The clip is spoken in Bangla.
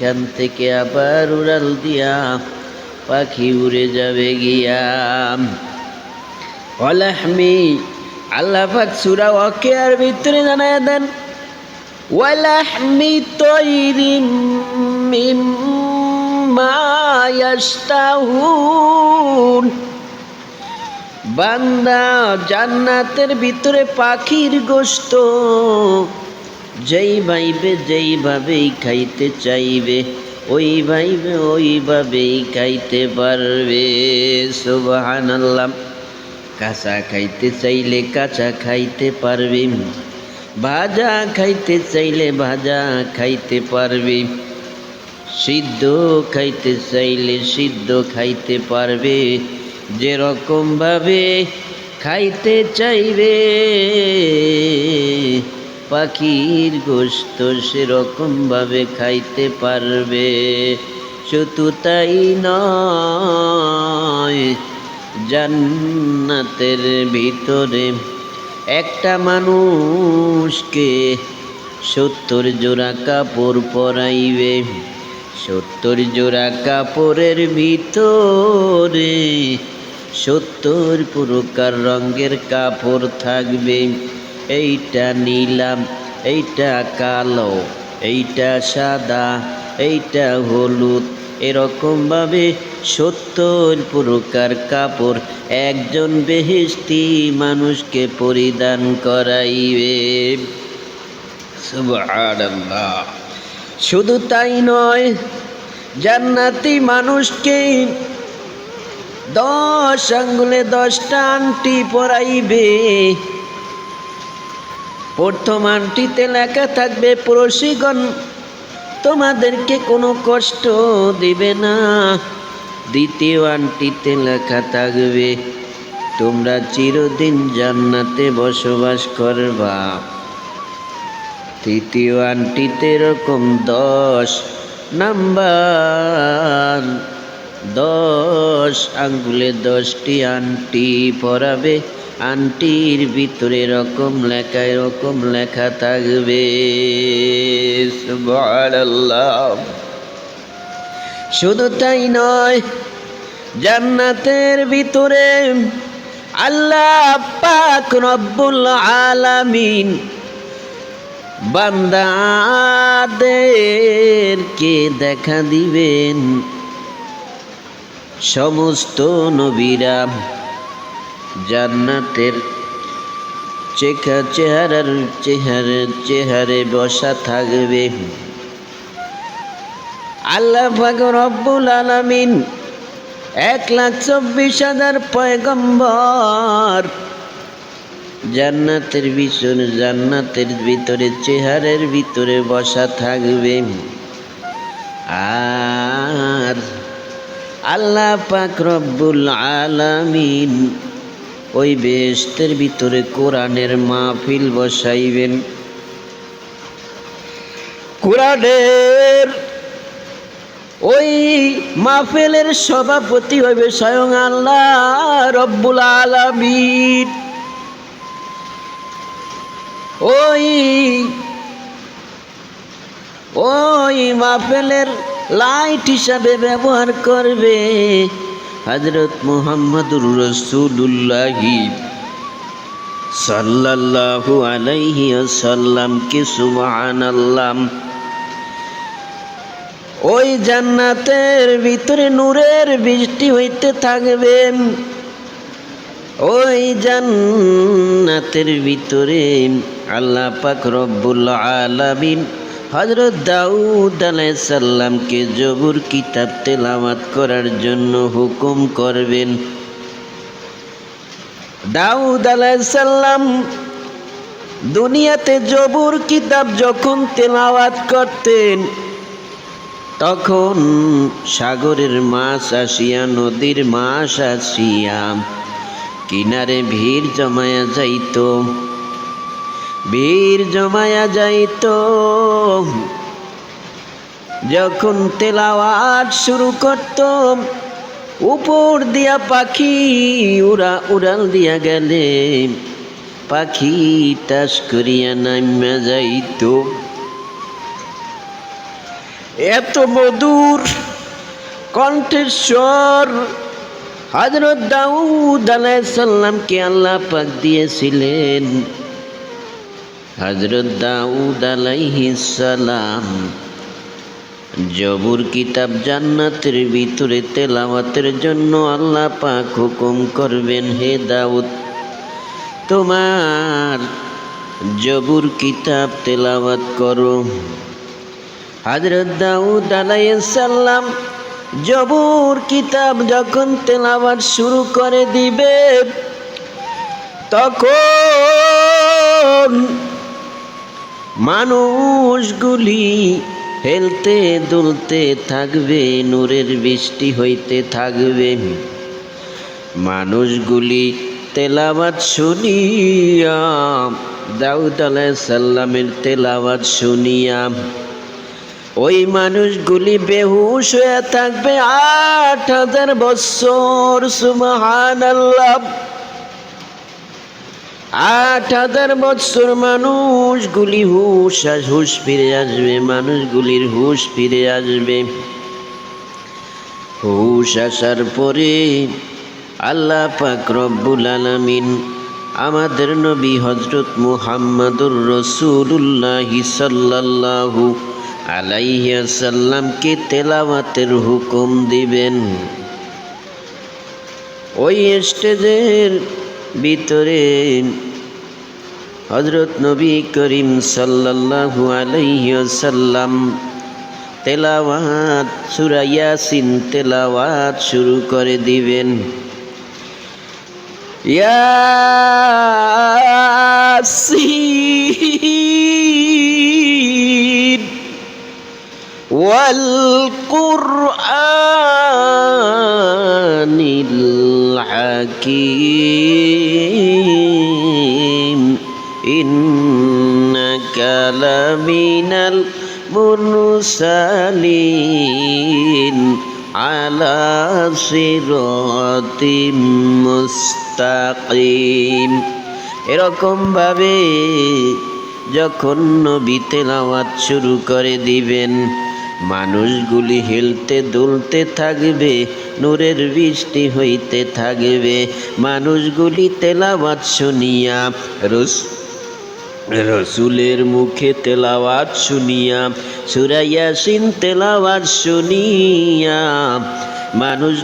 এখান থেকে আবার উড়াল দিয়া পাখি উড়ে যাবে গিয়া। আল্লাহ পাক সূরা ওয়াকিয়ার ভিতরে জানায় দেন, ওয়ালাহমি ইয়াশতাহুন। বান্দা জান্নাতের ভিতরে পাখির গোশত যেই ভাইবে যেইভাবেই খাইতে চাইবে, ওই ভাইবে ওইভাবেই খাইতে পারবে। সুবহান আল্লাহ কাঁচা খাইতে চাইলে কাঁচা খাইতে পারবে। ভাজা খাইতে চাইলে ভাজা খাইতে পারবে। সিদ্ধ খাইতে চাইলে সিদ্ধ খাইতে পারবে। যেরকম ভাবে খাইতে চাইবে। পাখির গোস্ত সেরকম ভাবে খাইতে পারবে। শুধু তাই নয়, জান্নাতের ভিতরে একটা মানুষকে সত্তর জোড়া কাপড় পরাইবে। সত্তর জোড়া কাপড়ের ভিতরে সত্তর প্রকার রঙের কাপড় থাকবে। এইটা নীলাম, এইটা কালো, এইটা সাদা, এইটা হলুদ। এরকমভাবে সত্তর প্রকার কাপড় একজন বেহেস্তি মানুষকে পরিধান করাইবে। শুধু তাই নয়, জান্নাতি মানুষকে দশ আঙ্গুলে দশটা আংটি পরাইবে। প্রথম আংটিতে লেখা থাকবে প্রশিগণ তোমাদেরকে কোনো কষ্ট দিবে না। দ্বিতীয় আনটিতে লেখা থাকবে, তোমরা চিরদিন জান্নাতে বসবাস করবা। তৃতীয় আনটিতে এরকম দশ নাম্বার, দশ আঙ্গুলে দশটি আংটি পরাবে। আংটির ভিতরে রকম লেখা এরকম লেখা থাকবে। শুধু তাই নয়, জান্নাতের ভিতরে আল্লাহ পাক রব্বুল আলামিন বান্দাদেরকে দেখা দিবেন। সমস্ত নবীরা জান্নাতের চেখা চেহারার চেহারে চেহারে বসা থাকবে। আল্লাহ পাক রব্বুল আলামিন এক লাখ চব্বিশ হাজার পয়গম্বর জান্নাতের ভিতরে জান্নাতের ভিতরে, চেহারের ভিতরে বসা থাকবে। আর আল্লাহ পাক রব্বুল আলামিন ওই বেস্তের ভিতরে কোরআনের মাহফিল বসাইবেন। কোরআনের ওই মাহফিলের সভাপতি হইবে স্বয়ং আল্লাহ রব্বুল আলামিন। ওই ওই মাহফিলের লাইট হিসাবে ব্যবহার করবে। হজরত মোহাম্মদুর রসুল্লাহি সাল্লাল্লাহু আলাইহি সাল্লামকে সুবহান আল্লাহ ওই জান্নাতের ভিতরে নূরের বৃষ্টি হইতে থাকবে। ওই জান্নাতের ভিতরে আল্লাহ পাক রব্বুল আলামিন হজরত দাউদ আলাইসাল্লামকে জবুর কিতাব তেলাওয়াত করার জন্য হুকুম করবেন। দাউদ আলাইসাল্লাম দুনিয়াতে জবুর কিতাব যখন তেলাওয়াত করতেন, তখন সাগরের মাছ আসিয়া, নদীর মাছ আসিয়া, কিনারে ভিড় জমায়া যাইত। ভিড় জমায়া যাইত। যখন তেলাওয়াত শুরু করত, উপর দিয়া পাখি উড়া উড়াল দিয়া গেলে, পাখি টাস করিয়া নামিয়া যাইত। এত মধুর কণ্ঠেশ্বর হজরত দাউদ আলাইসাল্লামকে আল্লাহ পাক দিয়েছিলেন। হজরত দাউদ আলাইহিসালাম জবুর কিতাব জান্নাতের ভিতরে তেলাওয়াতের জন্য আল্লাহ পাক হুকুম করবেন, হে দাউদ, তোমার জবুর কিতাব তেলাওয়াত করো। হজরত দাউদ আলাইসাল্লাম জবুর কিতাব যখন তেলাওয়াত শুরু করে দিবে, তখন মানুষগুলি হেলতে দুলতে থাকবে, নূরের বৃষ্টি হইতে থাকবে। মানুষগুলি তেলাওয়াত শুনিয়া, দাউদ সাল্লামের তেলাওয়াত শুনিয়া, ওই মানুষগুলি বেহুশ হয়ে থাকবে আট হাজার বৎসর সুমহান আট হাজার বৎসর মানুষগুলি হুশ হুশ ফিরে আসবে মানুষগুলির হুশ ফিরে আসবে। হুশ আসার পরে আল্লাহ পাক রব্বুল আলামিন আমাদের নবী হজরত মুহাম্মাদুর রসুল্লাহ সাল্লাল্লাহু আলাইসাল্লামকে তেলাওয়াতের হুকুম দিবেন। ওই স্টেজের ভিতরে হজরত নবী করিম সাল্লাল্লাহু আলাইসাল্লাম তেলাওয়াত সুরাইয়াসিন তেলাওয়াত শুরু করে দিবেন ইয়াসিন والقرآن الحكيم إنك لمن المرسلين على صراط মুস্তাকিম এরকম ভাবে যখন নবী তেলাওয়াত শুরু করে দিবেন মানুষগুলি হেলতে দুলতে থাকবে, নূরের বৃষ্টি হইতে থাকবে। মানুষগুলি তেলাবাদ শুনিয়া, রস, রসুলের মুখে তেলাওয়াত শুনিয়া, সুরাইয়াসিন তেলাওয়াত শুনিয়া, মানুষ